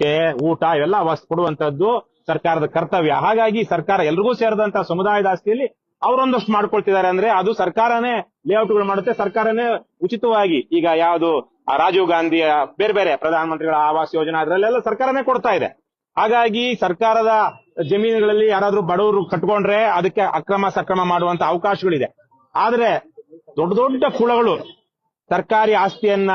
ಬಟ್ಟೆ ಊಟ ಇವೆಲ್ಲ ಕೊಡುವಂತದ್ದು ಸರ್ಕಾರದ ಕರ್ತವ್ಯ. ಹಾಗಾಗಿ ಸರ್ಕಾರ ಎಲ್ರಿಗೂ ಸೇರಿದಂತ ಸಮುದಾಯದ ಆಸ್ತಿಯಲ್ಲಿ ಅವರೊಂದಷ್ಟು ಮಾಡ್ಕೊಳ್ತಿದ್ದಾರೆ ಅಂದ್ರೆ ಅದು ಸರ್ಕಾರನೇ ಲೇಔಟ್ಗಳು ಮಾಡುತ್ತೆ, ಸರ್ಕಾರನೇ ಉಚಿತವಾಗಿ ಈಗ ಯಾವುದು ರಾಜೀವ್ ಗಾಂಧಿಯ ಬೇರೆ ಬೇರೆ ಪ್ರಧಾನಮಂತ್ರಿಗಳ ಆವಾಸ್ ಯೋಜನಾ ಅದರಲ್ಲೆಲ್ಲ ಸರ್ಕಾರನೇ ಕೊಡ್ತಾ ಇದೆ. ಹಾಗಾಗಿ ಸರ್ಕಾರದ ಜಮೀನುಗಳಲ್ಲಿ ಯಾರಾದ್ರೂ ಬಡವರು ಕಟ್ಕೊಂಡ್ರೆ ಅದಕ್ಕೆ ಅಕ್ರಮ ಸಕ್ರಮ ಮಾಡುವಂತ ಅವಕಾಶಗಳಿದೆ. ಆದ್ರೆ ದೊಡ್ಡ ದೊಡ್ಡ ಕುಳಗಳು ಸರ್ಕಾರಿ ಆಸ್ತಿಯನ್ನ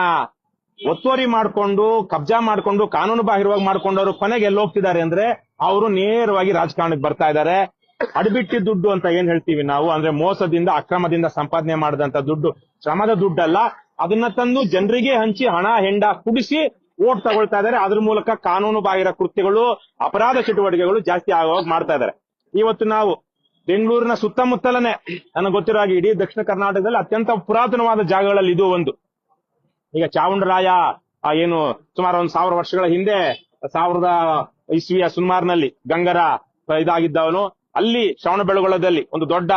ಒತ್ತುವರಿ ಮಾಡಿಕೊಂಡು, ಕಬ್ಜಾ ಮಾಡಿಕೊಂಡು, ಕಾನೂನು ಬಾಹಿರವಾಗಿ ಮಾಡ್ಕೊಂಡವರು ಕೊನೆಗೆ ಎಲ್ಲಿ ಹೋಗ್ತಿದ್ದಾರೆ ಅಂದ್ರೆ ಅವರು ನೇರವಾಗಿ ರಾಜಕಾರಣಕ್ಕೆ ಬರ್ತಾ ಇದ್ದಾರೆ. ಅಡ್ಬಿಟ್ಟಿ ದುಡ್ಡು ಅಂತ ಏನ್ ಹೇಳ್ತೀವಿ ನಾವು? ಅಂದ್ರೆ ಮೋಸದಿಂದ, ಅಕ್ರಮದಿಂದ ಸಂಪಾದನೆ ಮಾಡಿದಂತ ದುಡ್ಡು. ಶ್ರಮದ ದುಡ್ಡಲ್ಲ. ಅದನ್ನ ತಂದು ಜನರಿಗೆ ಹಂಚಿ, ಹಣ, ಹೆಂಡ ಕುಡಿಸಿ ಓಟ್ ತಗೊಳ್ತಾ ಇದ್ದಾರೆ. ಅದ್ರ ಮೂಲಕ ಕಾನೂನು ಬಾಹಿರ ಕೃತ್ಯಗಳು, ಅಪರಾಧ ಚಟುವಟಿಕೆಗಳು ಜಾಸ್ತಿ ಆಗೋಗ್ ಮಾಡ್ತಾ ಇದ್ದಾರೆ. ಇವತ್ತು ನಾವು ಬೆಂಗಳೂರಿನ ಸುತ್ತಮುತ್ತಲನೇ, ನನಗೆ ಗೊತ್ತಿರೋ ಹಾಗೆ ಇಡೀ ದಕ್ಷಿಣ ಕರ್ನಾಟಕದಲ್ಲಿ ಅತ್ಯಂತ ಪುರಾತನವಾದ ಜಾಗಗಳಲ್ಲಿ ಇದು ಒಂದು. ಈಗ ಚಾವುಂಡರಾಯ ಏನು, ಸುಮಾರು ಒಂದು ಸಾವಿರ ವರ್ಷಗಳ ಹಿಂದೆ, ಸಾವಿರದ ಇಸ್ವಿಯ ಸುಮಾರಿನಲ್ಲಿ ಗಂಗರ ಇದಾಗಿದ್ದವನು. ಅಲ್ಲಿ ಶ್ರವಣ ಬೆಳಗೊಳದಲ್ಲಿ ಒಂದು ದೊಡ್ಡ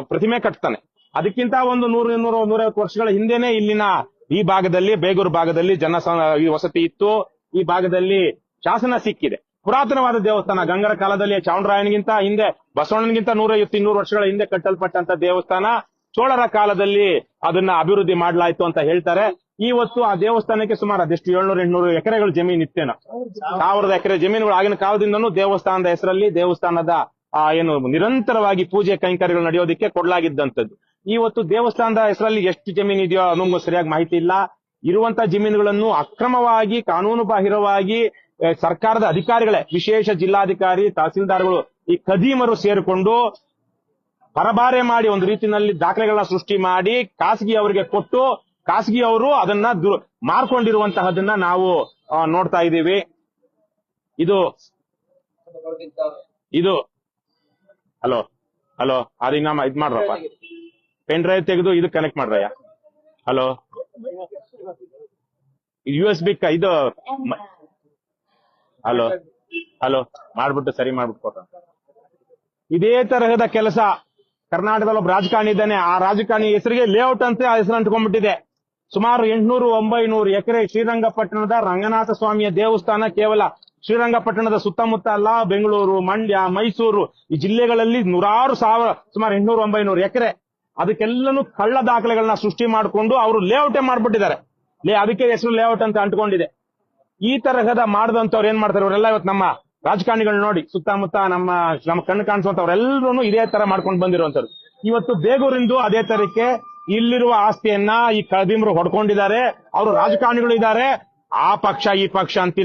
ಪ್ರತಿಮೆ ಕಟ್ತಾನೆ. ಅದಕ್ಕಿಂತ ಒಂದು ನೂರು, ಇನ್ನೂರು, ನೂರೈವತ್ತು ವರ್ಷಗಳ ಹಿಂದೆನೆ ಇಲ್ಲಿನ ಈ ಭಾಗದಲ್ಲಿ, ಬೇಗೂರು ಭಾಗದಲ್ಲಿ ಜನ ವಸತಿ ಇತ್ತು. ಈ ಭಾಗದಲ್ಲಿ ಶಾಸನ ಸಿಕ್ಕಿದೆ. ಪುರಾತನವಾದ ದೇವಸ್ಥಾನ, ಗಂಗರ ಕಾಲದಲ್ಲಿ ಚಾವಣರಾಯನಿಗಿಂತ ಹಿಂದೆ, ಬಸವಣ್ಣನಿಗಿಂತ ನೂರೈವತ್ತು ಇನ್ನೂರು ವರ್ಷಗಳ ಹಿಂದೆ ಕಟ್ಟಲ್ಪಟ್ಟಂತ ದೇವಸ್ಥಾನ, ಚೋಳರ ಕಾಲದಲ್ಲಿ ಅದನ್ನ ಅಭಿವೃದ್ಧಿ ಮಾಡಲಾಯಿತು ಅಂತ ಹೇಳ್ತಾರೆ. ಇವತ್ತು ಆ ದೇವಸ್ಥಾನಕ್ಕೆ ಸುಮಾರು ಅದೆಷ್ಟು? ಏಳ್ನೂರ, ಎಂಟ್ನೂರು ಎಕರೆಗಳು ಜಮೀನು ಇತ್ತೇನ. ಸಾವಿರದ ಎಕರೆ ಜಮೀನುಗಳು ಆಗಿನ ಕಾಲದಿಂದನೂ ದೇವಸ್ಥಾನದ ಹೆಸರಲ್ಲಿ ದೇವಸ್ಥಾನದ, ಆ, ಏನು, ನಿರಂತರವಾಗಿ ಪೂಜೆ ಕೈಂಕರ್ಯಗಳು ನಡೆಯೋದಕ್ಕೆ ಕೊಡಲಾಗಿದ್ದಂಥದ್ದು. ಇವತ್ತು ದೇವಸ್ಥಾನದ ಹೆಸರಲ್ಲಿ ಎಷ್ಟು ಜಮೀನು ಇದೆಯೋ ನಮಗೂ ಸರಿಯಾಗಿ ಮಾಹಿತಿ ಇಲ್ಲ. ಇರುವಂತ ಜಮೀನುಗಳನ್ನು ಅಕ್ರಮವಾಗಿ ಕಾನೂನು ಬಾಹಿರವಾಗಿ ಸರ್ಕಾರದ ಅಧಿಕಾರಿಗಳೇ, ವಿಶೇಷ ಜಿಲ್ಲಾಧಿಕಾರಿ, ತಹಸೀಲ್ದಾರ್ಗಳು ಈ ಖದೀಮರು ಸೇರಿಕೊಂಡು ಪರಬಾರೆ ಮಾಡಿ ಒಂದು ರೀತಿಯಲ್ಲಿ ದಾಖಲೆಗಳನ್ನ ಸೃಷ್ಟಿ ಮಾಡಿ, ಖಾಸಗಿ ಅವರಿಗೆ ಕೊಟ್ಟು ಖಾಸಗಿ ಅವರು ಅದನ್ನ ಮಾರ್ಕೊಂಡಿರುವಂತಹದನ್ನ ನಾವು ನೋಡ್ತಾ ಇದ್ದೀವಿ. ಇದು ಇದು, ಹಲೋ ಹಲೋ ಅದಿನ್ನ ಇದ್ ಮಾಡ್ರಪ್ಪ. ಪೆನ್ ಡ್ರೈವ್ ತೆಗೆದು ಇದು ಕನೆಕ್ಟ್ ಮಾಡ್ರಯ್ಯ. ಹಲೋ. ಯು ಎಸ್ ಬಿ ಇದು ಹಲೋ ಹಲೋ, ಮಾಡ್ಬಿಟ್ಟು ಸರಿ ಮಾಡ್ಬಿಟ್ಟು ಕೊಟ್ಟ ಇದೇ ತರಹದ ಕೆಲಸ ಕರ್ನಾಟಕದಲ್ಲಿ ಒಬ್ಬ ರಾಜಕಾರಣಿ ಇದ್ದಾನೆ. ಆ ರಾಜಕಾರಣಿ ಹೆಸರಿಗೆ ಲೇಔಟ್ ಅಂತ ಹೆಸರು ಅಂಟ್ಕೊಂಡ್ಬಿಟ್ಟಿದೆ. ಸುಮಾರು ಎಂಟುನೂರು ಒಂಬೈನೂರು ಎಕರೆ ಶ್ರೀರಂಗಪಟ್ಟಣದ ರಂಗನಾಥ ಸ್ವಾಮಿಯ ದೇವಸ್ಥಾನ ಕೇವಲ ಶ್ರೀರಂಗಪಟ್ಟಣದ ಸುತ್ತಮುತ್ತ ಅಲ್ಲ, ಬೆಂಗಳೂರು, ಮಂಡ್ಯ, ಮೈಸೂರು, ಈ ಜಿಲ್ಲೆಗಳಲ್ಲಿ ನೂರಾರು ಸಾವಿರ, ಸುಮಾರು ಎಂಟುನೂರು ಒಂಬೈನೂರು ಎಕರೆ. ಅದಕ್ಕೆಲ್ಲನೂ ಕಳ್ಳ ದಾಖಲೆಗಳನ್ನ ಸೃಷ್ಟಿ ಮಾಡಿಕೊಂಡು ಅವರು ಲೇಔಟೇ ಮಾಡ್ಬಿಟ್ಟಿದ್ದಾರೆ. ಲೇ, ಅದಕ್ಕೆ ಹೆಸರು ಲೇಔಟ್ ಅಂತ ಅಂಟ್ಕೊಂಡಿದೆ. ಈ ತರಹದ ಮಾಡದಂತವ್ರು ಏನ್ ಮಾಡ್ತಾರೆ ಅವರೆಲ್ಲ ಇವತ್ತು ನಮ್ಮ ರಾಜಕಾರಣಿಗಳು ನೋಡಿ, ಸುತ್ತಮುತ್ತ ನಮ್ಮ ನಮ್ಮ ಕಣ್ಣು ಕಾಣಿಸುವಂತವ್ರೆಲ್ಲರೂ ಇದೇ ತರ ಮಾಡ್ಕೊಂಡು ಬಂದಿರುವಂತವ್ರು ಇವತ್ತು ಬೇಗೂರಿಂದು ಅದೇ ತರಕ್ಕೆ ಇಲ್ಲಿರುವ ಆಸ್ತಿಯನ್ನ ಈ ಕದಿಮರು ಹೊಡ್ಕೊಂಡಿದ್ದಾರೆ. ಅವರು ರಾಜಕಾರಣಿಗಳು ಇದ್ದಾರೆ. ಆ ಪಕ್ಷ ಈ ಪಕ್ಷ ಅಂತ